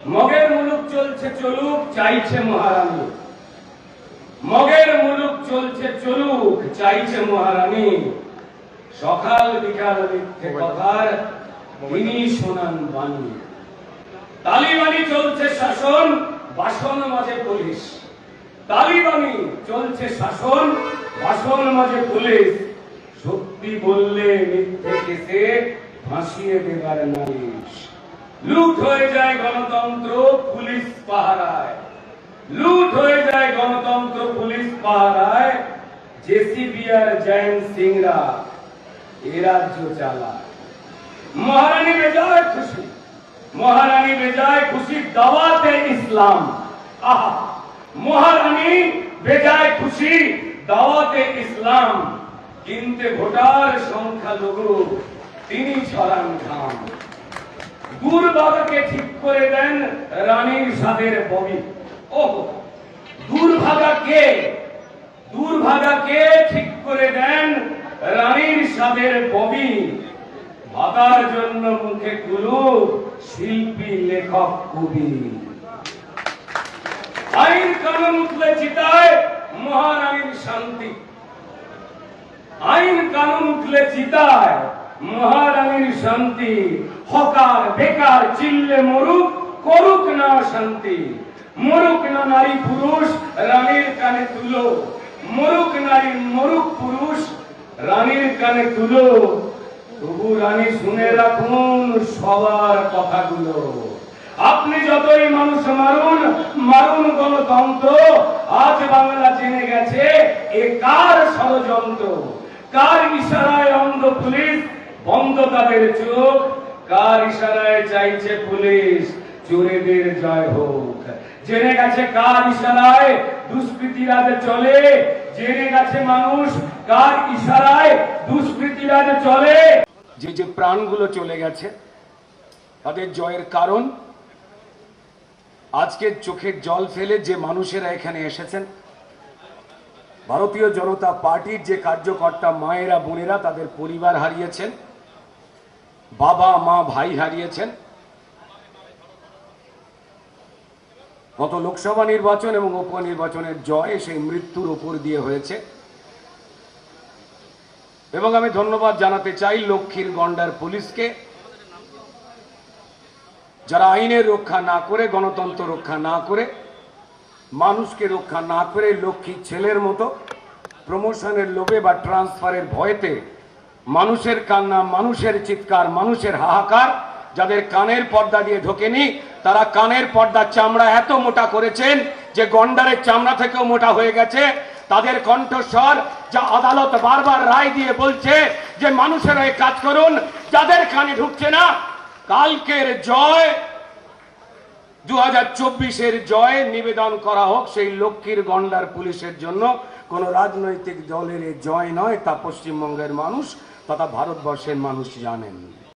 মগের মুলুক চলছে চলুক, চাইছে মহারানী। মগের মুলুক চলছে চলুক, চাইছে মহারানী। সকাল বিকাল মিথ্যে কথার তিনি শোনান বাণী। তালিবানি চলছে শাসন, বাসন মাঝে পুলিশ। তালিবানি চলছে শাসন, বাসন মাঝে পুলিশ। সত্যি বললে মিথ্যে কেসে ফাঁসিয়ে দেবার নালিশ। লুট হয়ে যায় গণতন্ত্র পুলিশ পাহারায়। লুট হয়ে যায় গণতন্ত্র পুলিশ পাহারায়। জেসিবি আর জয়ন্ত সিংরা এ রাজ্য চালায়। মহারানী বেজায় খুশি। মহারানী বেজায় খুশি দাওয়াতে ইসলাম। আহা! মহারানী বেজায় খুশি দাওয়াতে ইসলাম। কিনতে ভোটার সংখ্যা লঘু তিনি ছড়ান ঘাম। দুর্ভাগাকে ঠিক করে দেন রানীর সাদের ববি ও দুর্ভাগা কে দুর্ভাগা কে ঠিক করে দেন রানীর সাদের ববি ভাতার জন্য মুখে কুলু শিল্পী, লেখক, কবি। আইন কানুন উঠলে চিতায় মহারানীর শান্তি। আইন কানুন উঠলে চিতায় মহারানীর শান্তি। হকার, বেকার, চিল্লে মরুক, করুক না শান্তি। মরুক না নারী পুরুষ, রানীর কানে তুলো। মরুক নারী মরুক পুরুষ, রানীর কানে তুলো। তবু রানী শুনে রাখুন সবার কথাগুলো। আপনি যতই মানুষ মারুন মারুন গণতন্ত্র। আজ বাংলা জেনে গেছে, এ কার ষড়যন্ত্র? কার ইশারায় অন্ধ পুলিশ বন্ধ তাদের চোখ। কার ইশারায় চাইছে পুলিশ? চোরেদের জয় হোক। জেনে গেছে কার ইশারায় দুষ্কৃতিরাজ চলে? জেনে গেছে মানুষ কার ইশারায় দুষ্কৃতিরাজ চলে? যে যে প্রাণগুলো চলে গেছে, তাদের জয়ের কারণ, আজকে চোখের জল ফেলে যে মানুষেরা এখানে এসেছেন, ভারতীয় জনতা পার্টির যে কার্যকর্তা মায়েরা, বোনেরা তাদের পরিবার হারিয়েছেন বাবা, মা, ভাই হারিয়েছেন। গত লোকসভা নির্বাচন এবং উপনির্বাচনের জয় সেই মৃত্যুর উপর দিয়ে হয়েছে। এবং আমি ধন্যবাদ জানাতে চাই লক্ষ্মীর গন্ডার পুলিশকে। যারা আইনের রক্ষা না করে, গণতন্ত্র রক্ষা না করে, মানুষকে রক্ষা না করে লক্ষ্মী ছেলের মতো প্রমোশনের লোভে বা ট্রান্সফারের ভয়েতে মানুষের কান্না, মানুষের চিৎকার, মানুষের হাহাকার যাদের কানের পর্দা দিয়ে ঢোকেনি, তারা কানের পর্দার চামড়া এত মোটা করেছেন যে গন্ডারের চামড়া থেকেও মোটা হয়ে গেছে। তাদের কণ্ঠস্বর যা আদালত বারবার রায় দিয়ে বলছে যে মানুষের কাজ করুন, যাদের কানে ঢুকছে না, কালকের জয় দু হাজার চব্বিশের জয় নিবেদন করা হোক, সেই লক্ষ্মীর গন্ডার পুলিশের জন্য। কোন রাজনৈতিক দলের জয় নয়, তা পশ্চিমবঙ্গের মানুষ তথা ভারতবর্ষের মানুষ জানেন।